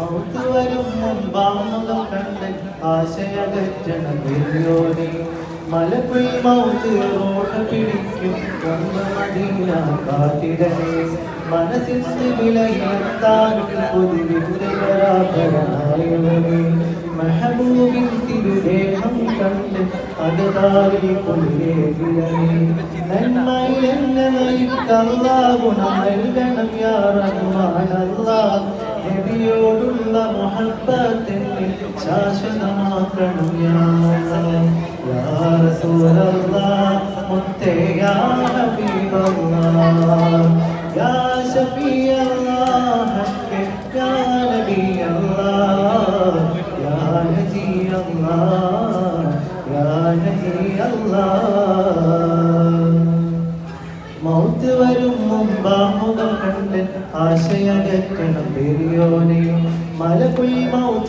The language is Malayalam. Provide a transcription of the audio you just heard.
മൗത്ത് വരും മുൻപാമുഖം കണ്ട് ആശയകറ്റണ പെരിയോനെ മലക്കുൽ മൗത്ത് പിടിക്കും മദീന കാത്തിടനെ മനസ്സിൽ വിലയിരുത്താനും പൊതുവിന്റെ പരാപരനായവനെ മെഹബൂബിൻ തിരുദേഹം കണ്ട് അകതാരിൽ കൊണ്ടേകിടനെ നന്മയെന്നെ നയിക്കല്ലാ ഗുണം നൽകണം യാ റഹ്മാനല്ലാ നബിയോടുള്ള മുഹബത്തിന് ശാശ്വതമാക്കണം മുത്തേ ഹബീബല്ലാഹ്. യാ കണ്ട് ആശയകറ്റണം പെരിയോനെ മലപുൽ മൗത്ത്